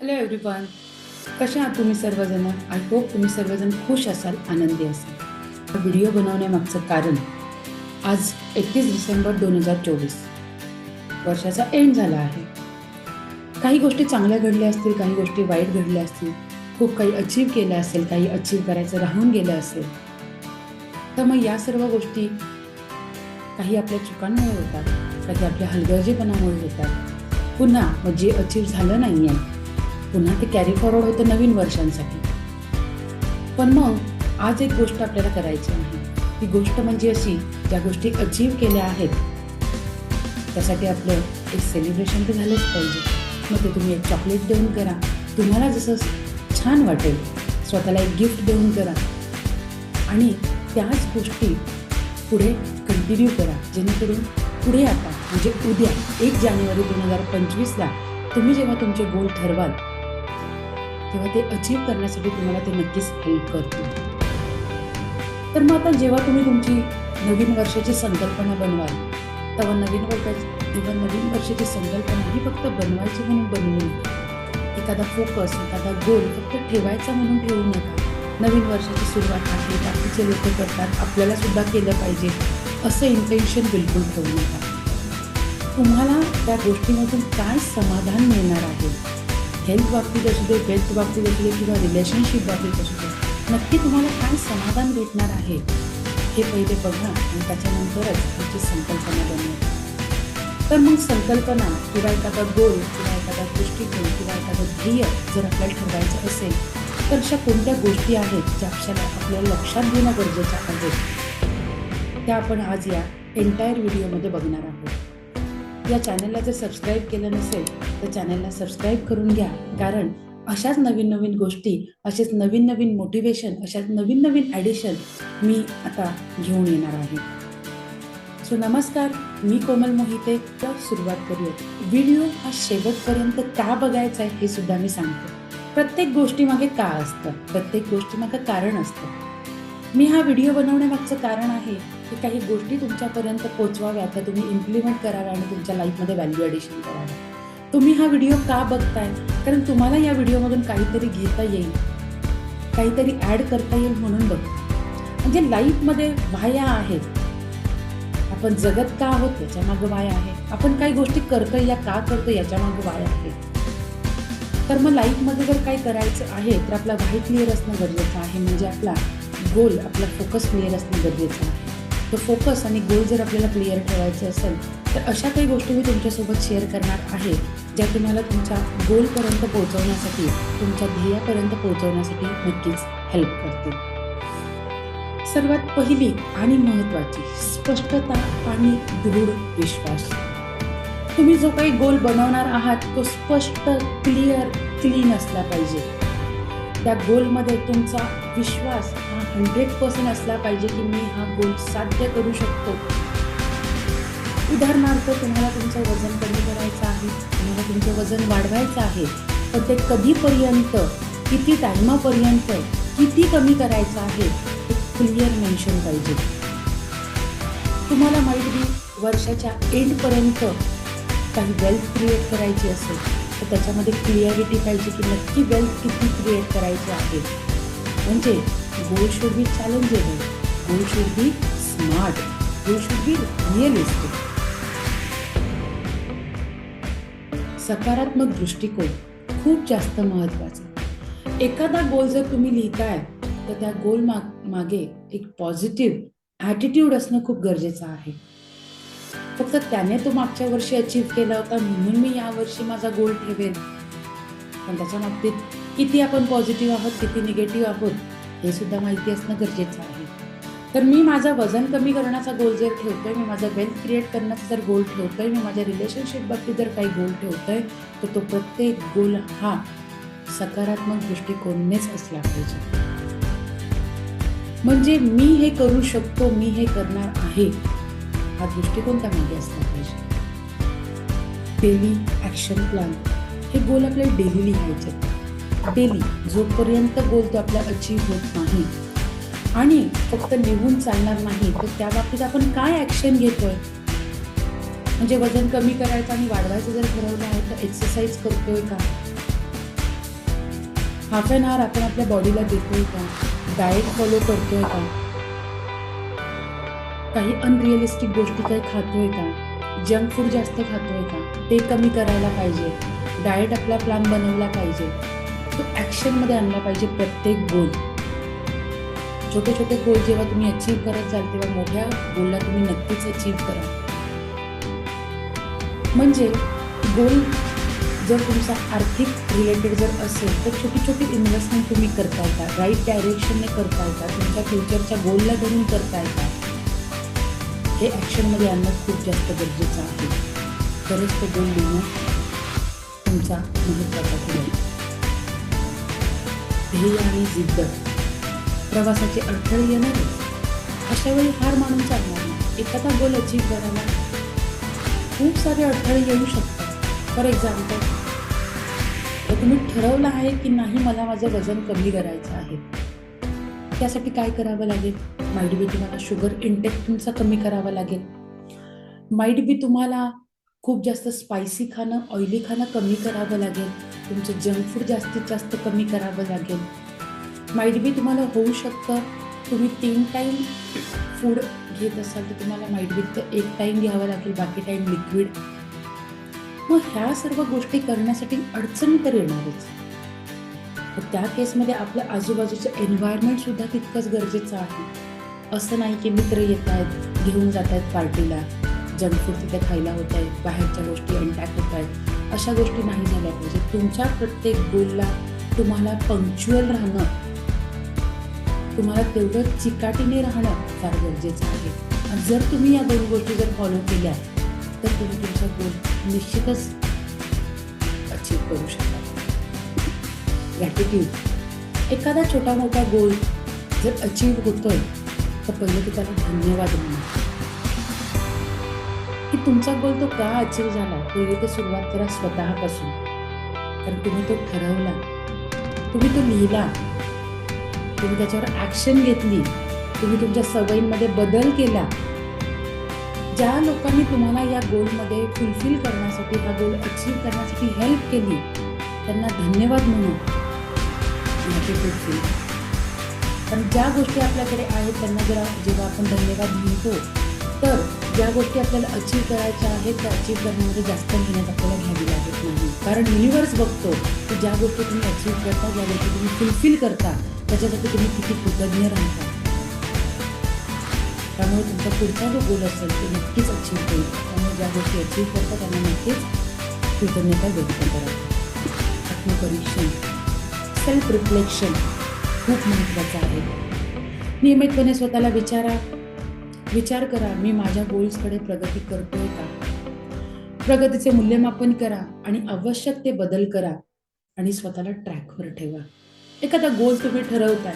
Hello everyone कशा आहात तुम्ही सर्वजण? आय होप तुम्ही सर्वजण खुश असाल आनंदी असाल. व्हिडिओ बनवण्यामागचं कारण आज एकतीस डिसेंबर दोन हजार चोवीस. वर्षाचा एंड झाला आहे. काही गोष्टी चांगल्या घडल्या असतील काही गोष्टी वाईट घडल्या असतील. खूप काही अचीव केलं असेल काही अचीव करायचं राहून गेलं असेल. तर मग या सर्व गोष्टी काही आपल्या चुकांमुळे होतात काही आपल्या हलगर्जीपणामुळे होतात. पुन्हा मग जे अचीव झालं नाही आहे पुन्हा ते कॅरी फॉरवर्ड होतं नवीन वर्षांसाठी. पण मग आज एक गोष्ट आपल्याला करायची आहे. ती गोष्ट म्हणजे अशी ज्या गोष्टी अचीव केल्या आहेत त्यासाठी आपलं एक सेलिब्रेशन तर झालंच पाहिजे. मग ते तुम्ही एक चॉकलेट देऊन करा. तुम्हाला जसं छान वाटेल स्वतःला एक गिफ्ट देऊन करा. आणि त्याच गोष्टी पुढे कंटिन्यू करा. जेणेकरून पुढे आता म्हणजे उद्या एक जानेवारी दोन हजार पंचवीसला तुम्ही जेव्हा तुमचे गोल ठरवाल तेव्हा ते अचीव करण्यासाठी तुम्हाला ते नक्कीच हेल्प करतील. तर मग आता जेव्हा तुम्ही तुमची नवीन वर्षाची संकल्पना बनवाल तेव्हा नवीन वर्षाची तेव्हा नवीन वर्षाची संकल्पना ही फक्त बनवायची म्हणून बनवू नका. एखादा फोकस एखादा गोल फक्त ठेवायचा म्हणून ठेवू नका. नवीन वर्षाची सुरुवात आहे बाकीचे लोक करतात आपल्याला सुद्धा केलं पाहिजे असं इंटेन्शन बिलकुल ठेवू नका. तुम्हाला त्या गोष्टीमधून काय समाधान मिळणार आहे? हेल्थ बाबतीत असू दे वेल्थ बाबतीत असू दे किंवा रिलेशनशिप बाबतीत असू दे नक्की तुम्हाला काय समाधान भेटणार आहे हे पहिले बघा आणि त्याच्यानंतरच त्याची संकल्पना बनवा. तर मग संकल्पना किंवा एखादा गोल किंवा एखादा दृष्टिकोन किंवा एखादं ध्येय जर आपल्याला ठरवायचं असेल तर अशा कोणत्या गोष्टी आहेत ज्या आपल्याला आपल्याला लक्षात घेणं गरजेचं आहे त्या आपण आज या एंटायर व्हिडिओमध्ये बघणार आहोत. या चॅनलला जर सबस्क्राईब केलं नसेल तर चॅनलला सबस्क्राईब करून घ्या. कारण अशाच नवीन नवीन गोष्टी असेच नवीन नवीन मोटिवेशन अशाच नवीन नवीन ॲडिशन मी आता घेऊन येणार आहे. सो नमस्कार. मी कोमल मोहिते. तर सुरुवात करूया. व्हिडिओ हा शेवटपर्यंत का बघायचा आहे हे सुद्धा मी सांगते. प्रत्येक गोष्टीमागे का असतं? प्रत्येक गोष्टीमागे कारण असतं. मी हा व्हिडिओ बनवण्यामागचं कारण आहे की काही गोष्टी तुमच्यापर्यंत पोचवाव्या त्या तुम्ही इम्प्लिमेंट कराव्या आणि तुमच्या लाईफमध्ये व्हॅल्यू ॲडिशन कराव्या. तुम्ही हा व्हिडिओ का बघताय? कारण तुम्हाला या व्हिडिओमधून काहीतरी घेता येईल. काहीतरी ॲड करता येईल म्हणून बघ. म्हणजे लाईफमध्ये वाया आहेत. आपण जगत का आहोत याच्यामागं वाया आहे. आपण काही गोष्टी करतो या का करतो याच्यामागं वाया आहे. तर मग लाईफमध्ये जर काही करायचं आहे तर आपला व्हाय क्लिअर असणं गरजेचं आहे. म्हणजे आपला गोल आपला फोकस क्लिअर असणं गरजेचं आहे. तो फोकस आणि गोल जर आपल्याला क्लिअर ठेवायचे असेल तर अशा काही गोष्टी मी तुमच्यासोबत शेअर करणार आहे ज्या तुम्हाला तुमच्या गोलपर्यंत पोहोचवण्यासाठी तुमच्या ध्येयापर्यंत पोहोचवण्यासाठी नक्कीच हेल्प करतील. सर्वात पहिली आणि महत्त्वाची स्पष्टता आणि दृढ विश्वास. तुम्ही जो काही गोल बनवणार आहात तो स्पष्ट क्लिअर क्लीन असला पाहिजे. त्या गोलमध्ये तुमचा विश्वास हा हंड्रेड पर्सेंट असला पाहिजे की मी हा गोल साध्य करू शकतो. उदाहरणार्थ तुम्हाला तुमचं वजन कमी करायचं आहे तुम्हाला तुमचं वजन वाढवायचं आहे पण ते कधीपर्यंत किती टायमापर्यंत किती कमी करायचं आहे हे क्लिअर मेन्शन पाहिजे. तुम्हाला माहिती वर्षाच्या एंडपर्यंत काही वेल्थ क्रिएट करायची असेल तर त्याच्यामध्ये क्लिअरिटी पाहिजे की नक्की वेल्थ किती क्रिएट करायची आहे. म्हणजे goal should be challengeable goal should be smart goal should be realistic सकारात्मक दृष्टिकोन खूप जास्त महत्त्वाचा. एखादा गोल जर तुम्ही लिहिताय तर त्या गोल माग मागे एक पॉझिटिव्ह ॲटिट्यूड असणं खूप गरजेचं आहे. फक्त त्याने तो मागच्या वर्षी अचीव केला होता म्हणून मी यावर्षी माझा गोल ठेवेन. पण त्याच्या बाबतीत किती आपण पॉझिटिव्ह आहोत किती निगेटिव्ह आहोत हे सुद्धा माहिती असणं गरजेचं आहे. तर मी माझा वजन कमी करण्याचा गोल जर ठेवतोय मी माझा वेल्थ क्रिएट करण्याचा जर गोल ठेवतोय मी माझ्या रिलेशनशिप बाबतीत जर काही गोल ठेवतोय तर तो प्रत्येक गोल हा सकारात्मक दृष्टिकोननेच असला पाहिजे. म्हणजे मी हे करू शकतो मी हे करणार आहे. हा दृष्टिकोन त्यामागे असला पाहिजे. डेली ॲक्शन प्लॅन हे गोल आपल्याला डेली लिहायचे. डेली जोपर्यंत गोल तो आपला अचीव होत नाही आणि फक्त लिहून चालणार नाही तर त्या बाबतीत आपण काय ॲक्शन घेतोय? म्हणजे वजन कमी करायचं आणि वाढवायचं जर ठरवलं आहे तर एक्सरसाइज करतोय का? हाफ अन आवर आपण आपल्या बॉडीला देतोय का? डाएट फॉलो करतोय का? काही अनरिअलिस्टिक गोष्टी काही खातोय का? जंक फूड जास्त खातोय का? ते कमी करायला पाहिजे. डाएट आपला प्लॅन बनवला पाहिजे. तो ॲक्शनमध्ये आणला पाहिजे प्रत्येक गोल. छोटे छोटे गोल जेव्हा तुम्ही अचीव करत जाल तेव्हा मोठ्या गोलला तुम्ही नक्कीच अचीव करा. म्हणजे गोल जर तुमचा आर्थिक रिलेटेड जर असेल तर छोटी छोटी इन्व्हेस्टमेंट तुम्ही करताय का? राईट डायरेक्शनने करताय का? तुमच्या फ्युचरच्या गोलला धरून करताय का? हे ॲक्शनमध्ये आणणं खूप जास्त गरजेचं आहे. तरच तो गोल लिहिणं तुमचा महत्त्वाचा ठरेल. ध्येय आणि जिद्द. प्रवासाचे अडथळे येणारच. अशा वेळी हार मानून चालणार नाही. एखादा गोल अचीव करायला खूप सारे अडथळे येऊ शकतात. फॉर एक्झाम्पल तुम्ही ठरवलं आहे की नाही मला माझं वजन कमी करायचं आहे. त्यासाठी काय करावं लागेल? माईट बी तुम्हाला शुगर इंटेक तुमचा कमी करावा लागेल. माईट बी तुम्हाला खूप जास्त स्पायसी खाणं ऑइली खाणं कमी करावं लागेल. तुमचं जंक फूड जास्तीत जास्त कमी करावं लागेल. माईट बी तुम्हाला होऊ शकतं. तुम्ही तीन टाईम फूड घेत असाल तर तुम्हाला माईट बी तर एक टाईम घ्यावा लागेल बाकी टाईम लिक्विड मग ह्या सर्व गोष्टी करण्यासाठी अडचणी तर येणारच. तर त्या केसमध्ये आपल्या आजूबाजूचं एन्व्हायरमेंट सुद्धा तितकंच गरजेचं आहे. असं नाही की मित्र येत आहेत घेऊन जात आहेत पार्टीला जंक फूड तिथे खायला होत आहेत बाहेरच्या गोष्टी अनटॅक होत आहेत. अशा गोष्टी नाही झाल्या पाहिजे. तुमच्या प्रत्येक गोलला तुम्हाला पंक्च्युअल राहणं तुम्हाला तेवढं चिकाटीने राहणं फार गरजेचं आहे. आणि जर तुम्ही या दोन गोष्टी जर फॉलो केल्या तर तुम्ही तुमचा गोल निश्चितच अचीव करू शकता. ग्रॅटिट्यूड एखादा छोटा मोठा गोल जर अचीव होतोय तर पहिले की त्याला धन्यवाद म्हणा. की तुमचा गोल तो का अचीव झाला ते तर सुरुवात करा स्वतःपासून. कारण तुम्ही तो ठरवला. तुम्ही तो लिहिला. तुम्ही त्याच्यावर ॲक्शन घेतली. तुम्ही तुमच्या सवयींमध्ये बदल केला. ज्या लोकांनी तुम्हाला या गोलमध्ये फुलफिल करण्यासाठी हा गोल अचीव करण्यासाठी हेल्प केली त्यांना धन्यवाद म्हणू ग्रॅटिट्यूड फील पण ज्या गोष्टी आपल्याकडे आहेत त्यांना जर जेव्हा आपण धन्यवाद म्हणतो तर ज्या गोष्टी आपल्याला अचीव करायच्या आहेत त्या अचीव करण्यामध्ये जास्त मेहनत आपल्याला घ्यावी लागत नाही. कारण युनिवर्स बघतो की ज्या गोष्टी तुम्ही अचीव करता ज्या गोष्टी तुम्ही फुलफिल करता त्याच्यासाठी तुम्ही किती कृतज्ञ राहता. त्यामुळे तुमचा पुढचा जो गोल असेल तो नक्कीच अचीव होईल. त्यामुळे ज्या गोष्टी अचीव करतात त्यांना नक्कीच कृतज्ञता व्यक्त करा. आत्मपरीक्षण. सेल्फ रिफ्लेक्शन खूप महत्त्वाचं आहे. नियमितपणे स्वतःला विचारा विचार करा मी माझ्या गोल्सकडे प्रगती करतोय का? प्रगतीचे मूल्यमापन करा आणि आवश्यक ते बदल करा आणि स्वतःला ट्रॅकवर ठेवा. एखादा गोल तुम्ही ठरवताय.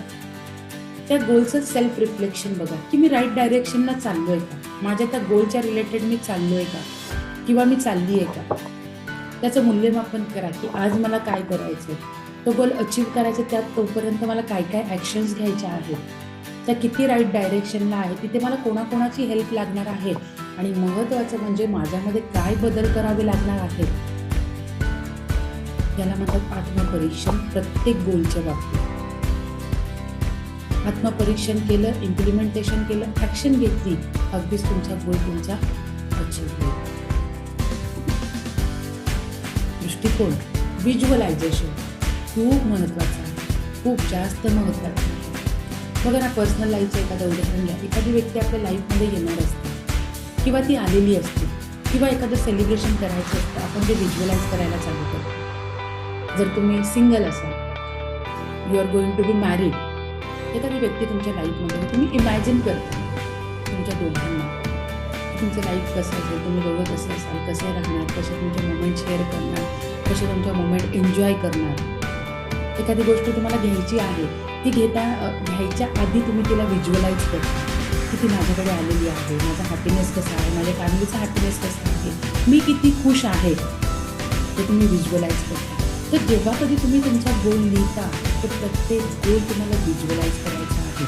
त्या गोलचं सेल्फ रिफ्लेक्शन बघा. की मी राईट डायरेक्शनला चाललोय का? माझ्या त्या गोलच्या रिलेटेड मी चाललोय का? किंवा मी चालली आहे का? त्याचं मूल्यमापन करा की आज मला काय करायचं तो गोल अचीव करायचा त्यात तोपर्यंत मला काय काय ॲक्शन्स घ्यायच्या आहेत? त्या किती राईट डायरेक्शनला आहे तिथे मला कोणाकोणाची हेल्प लागणार आहे? आणि महत्त्वाचं म्हणजे माझ्यामध्ये काय बदल करावे लागणार आहेत? याला म्हणतात आत्मपरीक्षण प्रत्येक गोलच्या बाबतीत. आत्मपरीक्षण केलं इम्प्लिमेंटेशन केलं ॲक्शन घेतली अगदीच तुमचा गोल तुमचा अचीव होईल. दृष्टिकोन व्हिज्युअलायझेशन खूप महत्त्वाचं आहे. खूप जास्त महत्त्वाचं आहे. बघा ना पर्सनल लाईफचं एखादं उदाहरण घ्या. एखादी व्यक्ती आपल्या लाईफमध्ये येणार असते. किंवा ती आलेली असते. किंवा एखादं सेलिब्रेशन करायचं असतं. आपण ते व्हिज्युअलाइज करायला चालू करतो. जर तुम्ही सिंगल असाल you are going to be married एखादी व्यक्ती तुमच्या लाईफमध्ये तुम्ही इमॅजिन करता तुमच्या दोघांना तुमचं लाईफ कसं असेल तुम्ही दोघं कसं असाल कसे राहणार कसे तुमचे मोमेंट शेअर करणार कसे तुमचे मोमेंट एन्जॉय करणार. एखादी गोष्ट तुम्हाला घ्यायची आहे ती घेता घ्यायच्या आधी तुम्ही तिला व्हिज्युअलाइज करा. की ती माझ्याकडे आलेली आहे माझा हॅपीनेस कसा आहे माझ्या फॅमिलीचा हॅपीनेस कसा आहे मी किती खुश आहे ते तुम्ही व्हिज्युअलाइज करता तर जेव्हा कधी तुम्ही तुमचा गोल लिहिता तर प्रत्येक गोल तुम्हाला व्हिज्युअलाइज करायचा आहे.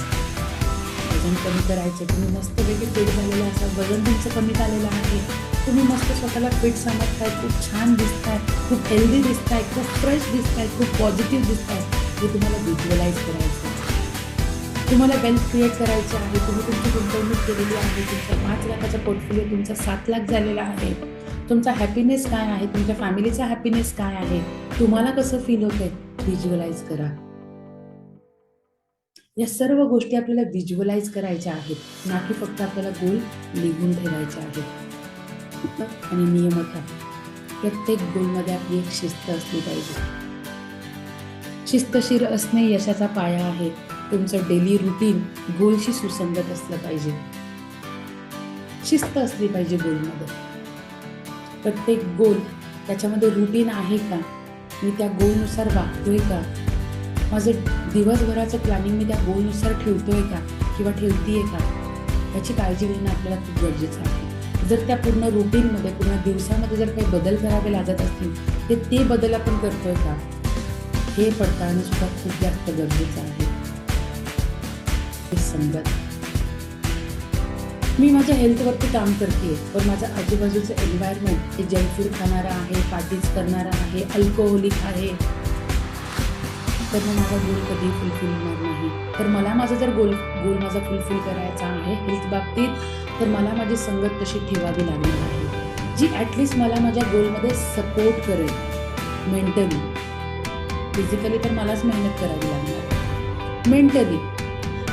वजन कमी करायचं तुम्ही मस्त वेगळे फिट झालेलं असाल वजन तुमचं कमी झालेलं आहे तुम्ही मस्त स्वतःला फिट समजताय खूप छान दिसताय. खूप हेल्दी दिसताय खूप फ्रेश दिसताय खूप पॉझिटिव्ह दिसताय हे तुम्हाला व्हिज्युअलाइज करायचं आहे. तुम्हाला वेल्थ क्रिएट करायचे आहे. तुम्ही तुमची गुंतवणूक केलेली आहे. तुमचा पाच लाखाचा पोर्टफोलिओ तुमचा सात लाख झालेला आहे. तुमचा हॅपीनेस काय आहे? तुमच्या फॅमिलीचा हॅपीनेस काय आहे? तुम्हाला कसं फील होत आहे व्हिज्युअलाइज करा. या सर्व गोष्टी आपल्याला व्हिज्युअलाइज करायच्या आहेत. ना की फक्त आपल्याला गोल लिहून ठेवायचे आहेत. आणि नियमता प्रत्येक गोलमध्ये आपली एक शिस्त असली पाहिजे. शिस्तशीर असणे यशाचा पाया आहे. तुमचं डेली रुटीन गोलशी सुसंगत असलं पाहिजे. शिस्त असली पाहिजे गोलमध्ये. प्रत्येक गोल त्याच्यामध्ये रुटीन आहे का? मी त्या गोलनुसार वागतोय का? माझं दिवसभराचं प्लॅनिंग मी त्या गोलनुसार ठेवतोय का? किंवा ठेवतीये का? याची काळजी घेणं आपल्याला खूप गरजेचं आहे. जर त्या पूर्ण रुटीनमध्ये पूर्ण दिवसामध्ये जर काही बदल करावे लागत असतील तर ते बदल आपण करतोय का? हे पडताळणं सुद्धा खूप जास्त गरजेचं आहे. संगत. मी माझ्या हेल्थवरती काम करते पण माझं आजूबाजूचं एन्व्हायरमेंट हे जंक फूड खाणारा आहे पार्टीज करणारा आहे अल्कोहोलिक आहे तर मग माझा गोल कधी फुलफिल होणार नाही. तर मला माझा जर गोल गोल माझा फुलफिल करायचा आहे हेल्थ बाबतीत तर मला माझी संगत तशी ठेवावी लागणार आहे. जी ॲटलिस्ट मला माझ्या गोलमध्ये सपोर्ट करेल. मेंटली फिजिकली तर मलाच मेहनत करावी लागणार. मेंटली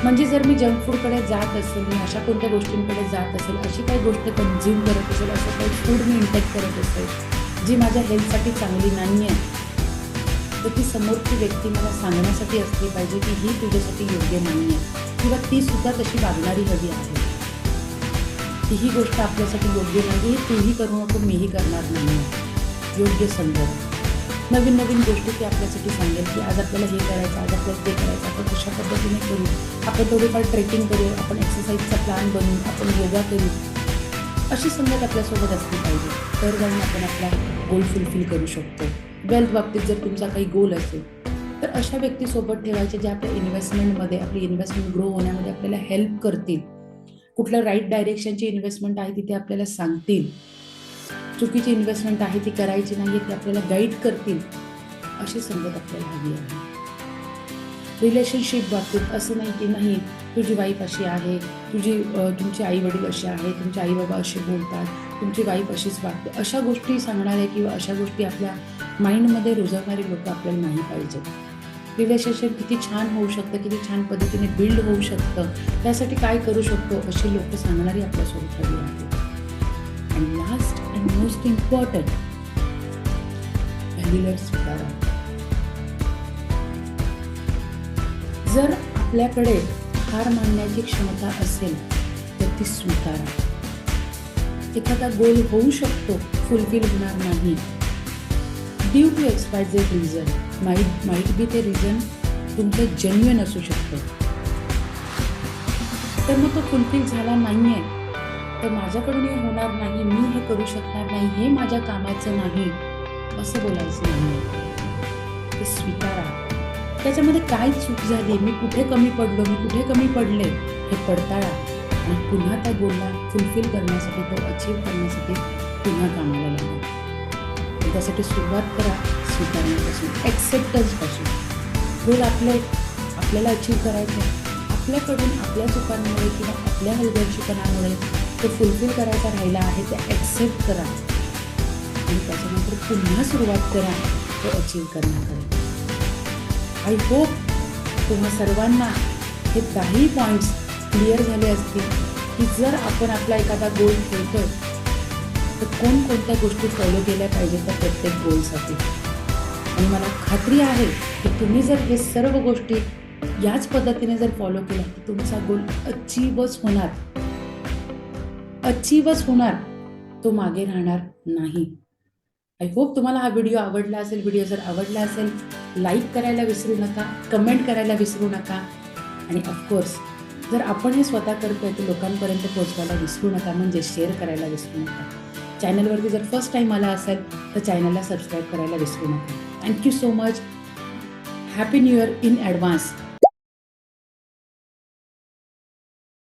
म्हणजे जर मी जंक फूडकडे जात असेल मी अशा कोणत्या गोष्टींकडे जात असेल अशी काही गोष्ट कन्झ्युम करत असेल असं काही फूड मी इंटेक करत असेल जी माझ्या हेल्थसाठी चांगली नाही आहे तर ती समोरची व्यक्ती मला सांगण्यासाठी असली पाहिजे की ही तुझ्यासाठी योग्य नाही आहे किंवा ती सुद्धा तशी वागणारी हवी आहे. ही गोष्ट आपल्यासाठी योग्य नाही तूही करू नको मीही करणार नाही. योग्य संदर्भ. नवीन नवीन गोष्टी ती आपल्यासाठी सांगेल की आज आपल्याला हे करायचं आज आपल्याला ते करायचं आपण कशा पद्धतीने करू? आपण थोडीफार ट्रेकिंग करू आपण एक्सरसाइजचा प्लॅन बनवू आपण योगा करू. अशी संगत आपल्यासोबत असली पाहिजे. तर जाऊन आपण आपला गोल फुलफिल करू शकतो. वेल्थ बाबतीत जर तुमचा काही गोल असेल तर अशा व्यक्तीसोबत ठेवायचे जे आपल्या इन्व्हेस्टमेंटमध्ये आपली इन्व्हेस्टमेंट ग्रो होण्यामध्ये आपल्याला हेल्प करतील. कुठलं राईट डायरेक्शनची इन्व्हेस्टमेंट आहे तिथे आपल्याला सांगतील. चुकीची इन्व्हेस्टमेंट आहे ती करायची नाही ती आपल्याला गाईड करतील. अशी संगत आपल्याला हवी आहे. रिलेशनशिप बाबतीत असं नाही की नाही तुझी वाईफ अशी आहे तुझी तुमचे आई वडील असे आहे तुमचे आई बाबा असे बोलतात तुमची वाईफ अशीच वागते. अशा गोष्टी सांगणाऱ्या किंवा अशा गोष्टी आपल्या माइंडमध्ये रुजवणारे लोक आपल्याला नाही पाहिजेत. रिलेशनशिप किती छान होऊ शकतं किती छान पद्धतीने बिल्ड होऊ शकतं त्यासाठी काय करू शकतो अशी लोक सांगणारी आपल्यासोबत हवी आहे. And last and most important व्हॅल्युलर स्वीकारा जर आपल्याकडे हार मानण्याची क्षमता असेल तर ती स्वीकारा. एखादा गोल होऊ शकतो फुलफिल होणार नाही. ड्यू टू एक्सपायर जे रिझन माईट माईट बी ते रिझन तुमचं जेन्युन असू शकतं. तर मग तो फुलफिल झाला नाही आहे तर माझ्याकडून हे होणार नाही मी हे करू शकणार नाही हे माझ्या कामाचं नाही असं बोलायचं नाही ते स्वीकारा. त्याच्यामध्ये काय चूक झाली? मी कुठे कमी पडलो? मी कुठे कमी पडले? हे पडताळा. आणि पुन्हा त्या गोलला फुलफिल करण्यासाठी तो अचीव करण्यासाठी पुन्हा कामाला लागला. त्यासाठी सुरुवात करा स्वीकारण्यापासून. ॲक्सेप्टन्सपासून गोल आपले आपल्याला अचीव करायचं आहे. आपल्याकडून आपल्या चुकांमुळे किंवा आपल्या हलगर्जीपणामुळे तो फुलफिल करायचा राहिला आहे ते ॲक्सेप्ट करा. आणि त्याच्यानंतर पुन्हा सुरुवात करा तो अचीव करण्याकडे. आय होप तुम्हा सर्वांना हे काही पॉईंट्स क्लिअर झाले असतील की जर आपण आपला एखादा गोल ठेवतो तर कोणकोणत्या गोष्टी फॉलो केल्या पाहिजेत त्या प्रत्येक गोलसाठी आणि मला खात्री आहे की तुम्ही जर हे सर्व गोष्टी याच पद्धतीने जर फॉलो केल्या तर तुमचा गोल अचीवच होणार. अचीवच होणार. तो मागे राहणार नाही. आय होप तुम्हाला हा व्हिडिओ आवडला असेल व्हिडिओ जर आवडला असेल लाईक करायला विसरू नका कमेंट करायला विसरू नका. आणि ऑफकोर्स जर आपण हे स्वतः करतोय तर लोकांपर्यंत पोहोचवायला विसरू नका म्हणजे शेअर करायला विसरू नका. चॅनलवरती जर फर्स्ट टाईम आला असेल तर चॅनलला सबस्क्राईब करायला विसरू नका. Thank you so much happy new year in advance